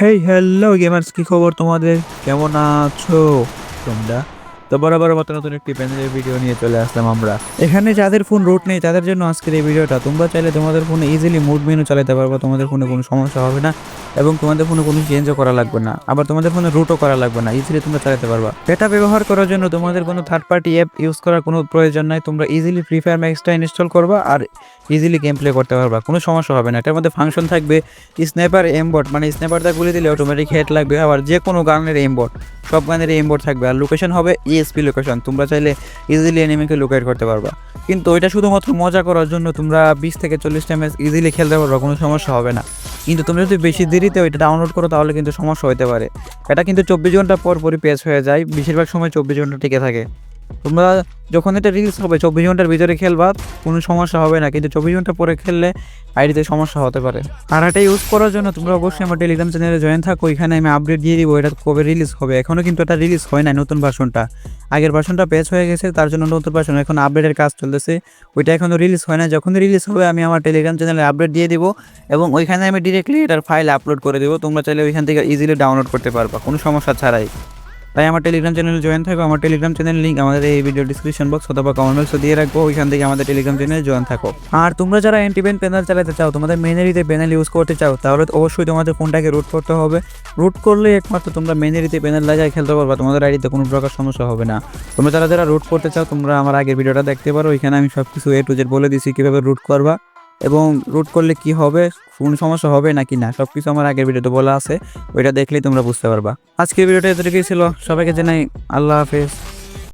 Hey hello gamers কি খবর তোমাদের? কেমন আছো তোমরা? তো বরাবর মতো নতুন একটি প্যানেলের ভিডিও নিয়ে চলে আসলাম আমরা। এখানে যাদের ফোন রুট নেই, তাদের জন্য আজকের এই ভিডিওটা তোমরা চাইলে তোমাদের ফোনে ইজিলি মুড মেনু চালাতে পারব, তোমাদের ফোনে কোনো সমস্যা হবে না। এবং তোমাদের ফোনে কোনো চেঞ্জও করা লাগবে না। আবার তোমাদের ফোনে রুটও করা লাগবে না। ইজিলি তোমরা চালাতে পারবা। এটা ব্যবহার করার জন্য তোমাদের কোনো থার্ড পার্টি অ্যাপ ইউজ করার কোনো প্রয়োজন নাই। তোমরা ইজিলি ফ্রি ফায়ার ম্যাক্সটা ইনস্টল করবা আর ইজিলি গেম প্লে করতে পারবা। কোনো সমস্যা হবে না। এটার মধ্যে ফাংশন থাকবে স্ন্যাপার এমবট মানে স্ন্যাপারটা গুলি দিলে অটোমেটিক হেড লাগবে। আবার যে কোনো গানের এমবট সব গানের এমবট থাকবে। আর লোকেশন হবে ইএসপি লোকেশন তোমরা চাইলে ইজিলি এনিমিকে লোকেট করতে পারবা। কিন্তু ওইটা শুধুমাত্র মজা করার জন্য তোমরা বিশ থেকে চল্লিশটা ম্যাচ ইজিলি খেলতে পারবা। কোনো সমস্যা হবে না। কিন্তু তুমি যদি বেশি দেরিতে ওইটা ডাউনলোড করো, তাহলে কিন্তু সমস্যা হতে পারে। এটা কিন্তু চব্বিশ ঘণ্টা পর পরই হয়ে যায়। বেশিরভাগ সময় চব্বিশ ঘণ্টা টিকে থাকে। তোমরা যখন এটা রিলিজ হবে, চব্বিশ ঘণ্টার ভিতরে খেলবা, কোনো সমস্যা হবে না। কিন্তু চব্বিশ ঘণ্টা পরে খেললে আইডিতে সমস্যা হতে পারে। আর এটা ইউজ করার জন্য তোমরা অবশ্যই আমার টেলিগ্রাম চ্যানেলে জয়েন থাকো। এখানে আমি আপডেট দিয়ে দিব এটা কবে রিলিজ হবে। এখনও কিন্তু এটা রিলিজ হয় না নতুন ভার্সনটা আগের ভার্সনটা পেজ হয়ে গেছে, তার জন্য নতুন ভার্সন এখন আপডেটের কাজ চলতেছে। ওইটা এখনও রিলিজ হয় না যখন রিলিজ হবে, আমি আমার টেলিগ্রাম চ্যানেলে আপডেট দিয়ে দিব এবং ওইখানে আমি ডিরেক্টলি এটার ফাইল আপলোড করে দেবো। তোমরা চাইলে ওইখান থেকে ইজিলি ডাউনলোড করতে পারবা, কোনো সমস্যা ছাড়াই। তাই আমার টেলিগ্রাম চ্যানেলে জয়েন থাকো। আমার টেলিগ্রাম চ্যানেল লিঙ্ক আমাদের এই ভিডিও ডিসক্রিপশন বক্স অথবা কমেন্ট বক্সে দিয়ে রাখব। ওইখান থেকে আমাদের টেলিগ্রাম চ্যানেলে জয়েন থাকো। আর তোমরা যারা অ্যান্টিভেন প্যানেল চালাতে চাও, তোমাদের মেনারিতে প্যানেল ইউজ করতে চাও, তাহলে অবশ্যই তোমাদের ফোনটাকে রুট করতে হবে। রুট করলে একমাত্র তোমরা মেনারিতে প্যানেল লাগায় খেলতে পারবা। তোমাদের আইডিতে কোনো প্রকার সমস্যা হবে না। তোমরা যারা যারা রুট করতে চাও, তোমরা আমার আগের ভিডিওটা দেখতে পারো। ওইখানে আমি সব কিছু এ টু জেড বলে দিছি, কীভাবে রুট করবা। এবং রুট করলে কি হবে? কোন সমস্যা হবে নাকি না? সব কিছু আমার আগের ভিডিওতে বলা আছে। ওইটা দেখলেই তোমরা বুঝতে পারবা। আজকের ভিডিওটা এতটুকুই ছিল। সবাইকে জানাই আল্লাহ হাফেজ।